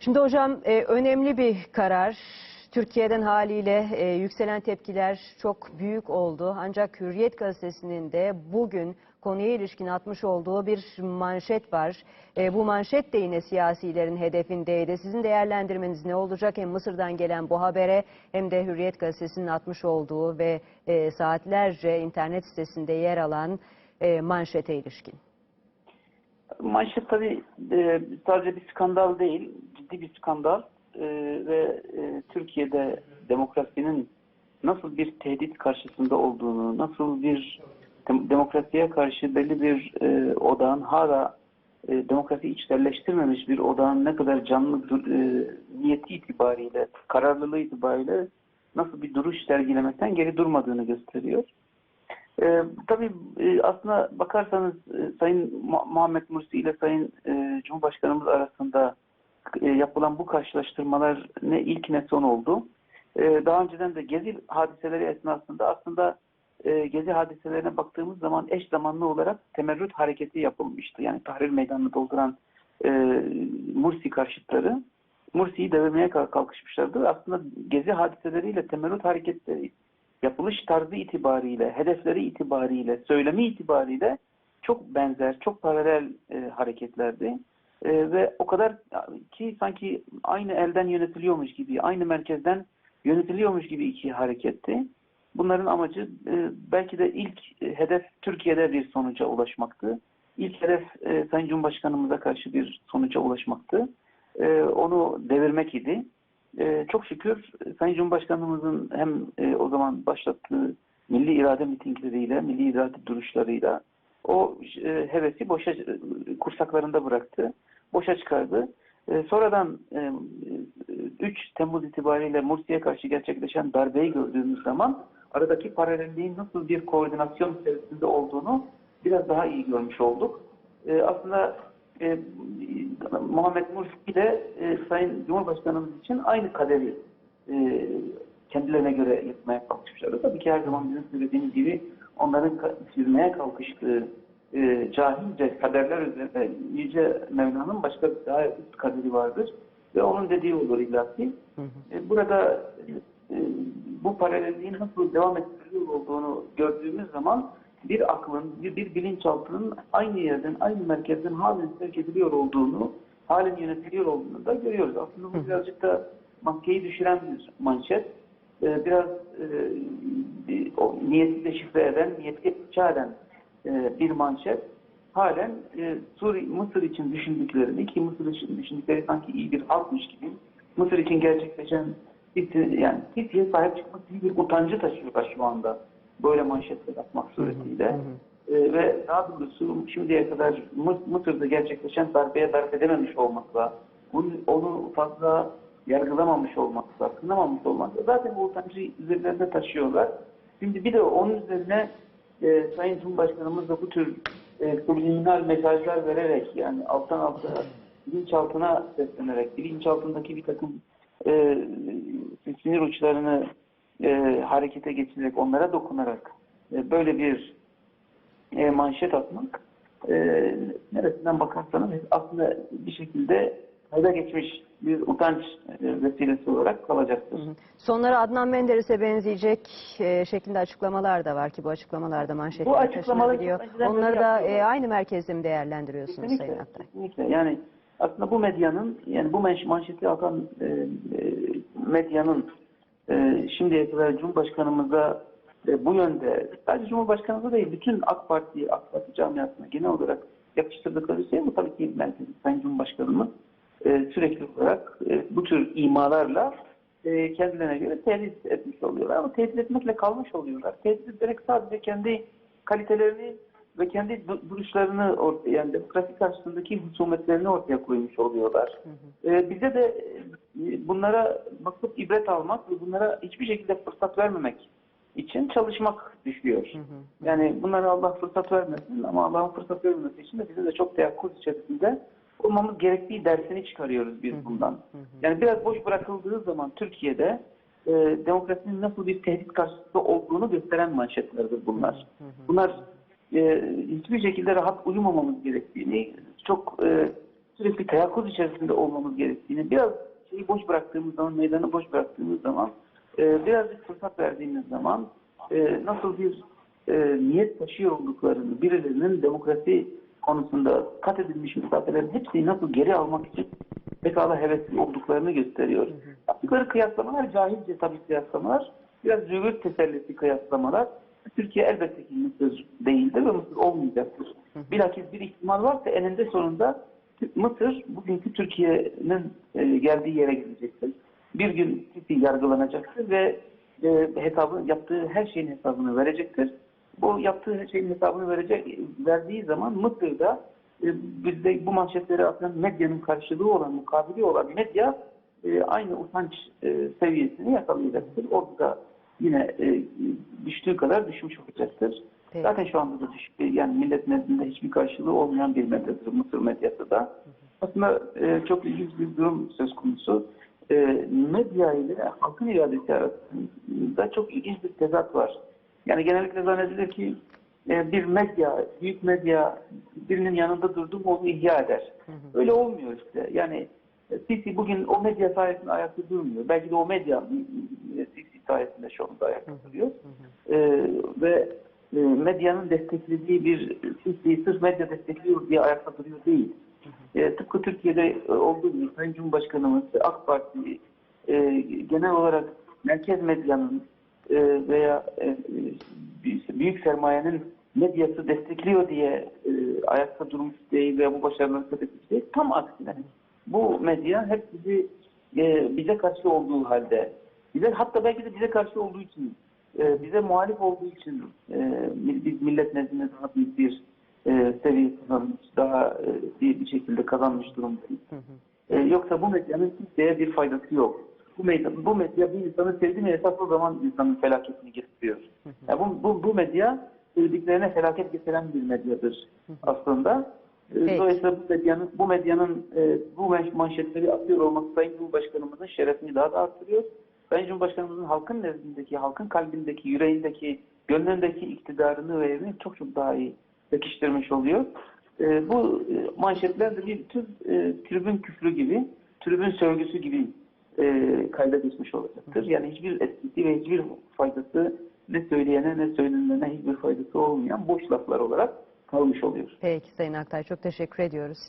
Şimdi hocam e, önemli bir karar. Türkiye'den haliyle e, yükselen tepkiler çok büyük oldu. Ancak Hürriyet gazetesinin de bugün konuya ilişkin atmış olduğu bir manşet var. E, bu manşet de yine siyasilerin hedefindeydi. Sizin değerlendirmeniz ne olacak? Hem Mısır'dan gelen bu habere hem de Hürriyet gazetesinin atmış olduğu ve e, saatlerce internet sitesinde yer alan e, manşete ilişkin. Manşet tabii e, sadece bir skandal değil, ciddi bir skandal E, ve e, Türkiye'de demokrasinin nasıl bir tehdit karşısında olduğunu, nasıl bir dem- demokrasiye karşı belli bir e, odağın hala e, demokrasi içselleştirmemiş bir odağın ne kadar canlı e, niyeti itibariyle, kararlılığı itibariyle nasıl bir duruş sergilemekten geri durmadığını gösteriyor. Ee, tabii e, aslına bakarsanız e, Sayın Mu- Muhammed Mursi ile Sayın e, Cumhurbaşkanımız arasında e, yapılan bu karşılaştırmalar ne ilk ne son oldu. E, daha önceden de Gezi hadiseleri esnasında aslında e, Gezi hadiselerine baktığımız zaman eş zamanlı olarak temerrüt hareketi yapılmıştı. Yani Tahrir Meydanı'nı dolduran e, Mursi karşıtları Mursi'yi devirmeye kalk- kalkışmışlardı. Aslında Gezi hadiseleriyle temerrüt hareketleri yapılış tarzı itibariyle, hedefleri itibariyle, söylemi itibariyle çok benzer, çok paralel e, hareketlerdi. E, ve o kadar ki sanki aynı elden yönetiliyormuş gibi, aynı merkezden yönetiliyormuş gibi iki hareketti. Bunların amacı e, belki de ilk e, hedef Türkiye'de bir sonuca ulaşmaktı. İlk hedef e, Sayın Cumhurbaşkanımıza karşı bir sonuca ulaşmaktı. E, onu devirmek idi. Ee, çok şükür Sayın Cumhurbaşkanımızın hem e, o zaman başlattığı milli irade mitingleriyle, milli irade duruşlarıyla o e, hevesi boşa e, kursaklarında bıraktı. Boşa çıkardı. E, sonradan e, 3 Temmuz itibariyle Mursi'ye karşı gerçekleşen darbeyi gördüğümüz zaman aradaki paralelliğin nasıl bir koordinasyon içerisinde olduğunu biraz daha iyi görmüş olduk. E, aslında e, Muhammed Mursi ile e, Sayın Cumhurbaşkanımız için aynı kaderi e, kendilerine göre yapmaya kalkışmışlar. Tabii ki her zaman bizim söylediğimiz gibi onların çizmeye kalkıştığı e, cahilce kaderler üzerinde Yüce Mevla'nın başka bir daha üst kaderi vardır. Ve onun dediği olur illaki. E, burada e, bu paralelliğin nasıl devam ettiriliyor olduğunu gördüğümüz zaman bir aklın, bir, bir bilinçaltının aynı yerden, aynı merkezden halen sevk ediliyor olduğunu, halen yönetiliyor olduğunu da görüyoruz. Aslında bu birazcık da maskeyi düşüren bir manşet. Ee, biraz e, o niyeti de şifre eden, niyeti eden e, bir manşet. Halen e, Suriye, Mısır için düşündüklerini ki Mısır için düşündükleri sanki iyi bir halkmış gibi Mısır için gerçekleşen yani Sisi'ye sahip çıkmak gibi bir utancı taşıyorlar şu anda. Böyle manşetler atmak suretiyle. Ee, ve daha doğrusu şimdiye kadar Mı- Mısır'da gerçekleşen darbeye darp edememiş olmakla, onu, onu fazla yargılamamış olmakla, kınamamış olmakla zaten bu utancı üzerlerinde taşıyorlar. Şimdi bir de onun üzerine e, Sayın Cumhurbaşkanımız da bu tür e, subliminal mesajlar vererek yani alttan alta bilinçaltına seslenerek, bilinçaltındaki bir takım e, sinir uçlarını e, harekete geçirerek, onlara dokunarak e, böyle bir e, manşet atmak e, neresinden bakarsanız aslında bir şekilde kayda geçmiş bir utanç e, vesilesi olarak kalacaktır. Sonlara Adnan Menderes'e benzeyecek e, şeklinde açıklamalar da var ki bu açıklamalarda manşetlere açıklamaları taşınabiliyor. Onları da e, aynı merkezde mi değerlendiriyorsunuz Sayın Kesinlikle, Aktay? kesinlikle. Yani aslında bu medyanın, yani bu manş- manşeti atan e, e, medyanın e, şimdiye kadar Cumhurbaşkanımıza e, bu yönde, sadece Cumhurbaşkanımıza değil, bütün AK Parti, AK Parti camiasına genel olarak yakıştırdıkları şey bu tabii ki merkezi Sayın Cumhurbaşkanımız e, sürekli olarak e, bu tür imalarla e, kendilerine göre tehdit etmiş oluyorlar. Ama tehdit etmekle kalmış oluyorlar. Tehdit ederek sadece kendi kalitelerini ve kendi du- duruşlarını ortaya, yani demokrasi karşısındaki husumetlerini ortaya koymuş oluyorlar. Ee, bize de e, bunlara bakıp ibret almak ve bunlara hiçbir şekilde fırsat vermemek için çalışmak düşüyor. Yani bunlara Allah fırsat vermesin ama Allah'ın fırsat vermemesi için de bize de çok teyakkuz içerisinde olmamız gerektiği dersini çıkarıyoruz biz bundan. Yani biraz boş bırakıldığı zaman Türkiye'de e, demokrasinin nasıl bir tehdit karşısında olduğunu gösteren manşetlerdir bunlar. Bunlar e, hiçbir şekilde rahat uyumamamız gerektiğini, çok e, sürekli teyakkuz içerisinde olmamız gerektiğini, biraz şeyi boş bıraktığımız zaman, meydanı boş bıraktığımız zaman, e, birazcık fırsat verdiğimiz zaman e, nasıl bir e, niyet taşıyor olduklarını, birilerinin demokrasi konusunda kat edilmiş mesafelerin hepsini nasıl geri almak için pekala hevesli olduklarını gösteriyor. Yaptıkları kıyaslamalar cahilce tabii kıyaslamalar, biraz züğürt tesellisi kıyaslamalar. Türkiye elbette ki Mısır değildir ve Mısır olmayacaktır. Bilakis bir ihtimal varsa eninde sonunda Mısır bugünkü Türkiye'nin e, geldiği yere gidecektir. Bir gün Sisi yargılanacaktır ve e, hesabı yaptığı her şeyin hesabını verecektir. Bu yaptığı şeyin hesabını verecek verdiği zaman Mısır'da e, bizde bu manşetleri atan medyanın karşılığı olan, mukabili olan medya e, aynı utanç e, seviyesini yakalayacaktır. Orada da yine e, düştüğü kadar düşmüş olacaktır. Peki. Zaten şu anda da düşük, yani millet nezdinde hiçbir karşılığı olmayan bir medyadır Mısır medyası da. Aslında e, çok ilginç bir durum söz konusu. E, medya ile halkın iradesi arasında çok ilginç bir tezat var. Yani genellikle zannedilir ki e, bir medya, büyük medya birinin yanında durdu mu onu ihya eder. Öyle olmuyor işte. Yani e, Sisi bugün o medya sayesinde ayakta durmuyor. Belki de o medya e, Sisi sayesinde şu anda ayakta duruyor. E, ve medyanın desteklediği bir Sisi sırf medya destekliyor diye ayakta duruyor değil. E, tıpkı Türkiye'de olduğu gibi Sayın Cumhurbaşkanımız, AK Parti, e, genel olarak merkez medyanın e, veya e, büyük- sermayenin medyası destekliyor diye e, ayakta durmuş değil veya bu başarıları etmiş değil. Tam aksine bu medya hep bizi e, bize karşı olduğu halde bize hatta belki de bize karşı olduğu için e, bize muhalif olduğu için e, biz millet nezdinde daha büyük bir e, seviye kazanmış, daha e, bir, bir şekilde kazanmış durumdayız. E, yoksa bu medyanın kimseye bir faydası yok. Bu medya, bu medya bir insanı sevdi mi esas o zaman insanın felaketini getiriyor. Yani bu, bu, bu medya sevdiklerine felaket getiren bir medyadır aslında. E, Peki. Dolayısıyla bu medyanın, bu medyanın e, bu manş- manşetleri atıyor olması Sayın Cumhurbaşkanımızın şerefini daha da arttırıyor. Sayın Cumhurbaşkanımızın halkın nezdindeki, halkın kalbindeki, yüreğindeki, gönlündeki iktidarını ve yerini çok çok daha iyi pekiştirmiş oluyor. E, bu e, manşetler de bir tür e, tribün küfrü gibi, tribün sövgüsü gibi e, kayda geçmiş olacaktır. Yani hiçbir etkisi ve hiçbir faydası ne söyleyene ne söylenene hiçbir faydası olmayan boş laflar olarak kalmış oluyor. Peki Sayın Aktay çok teşekkür ediyoruz.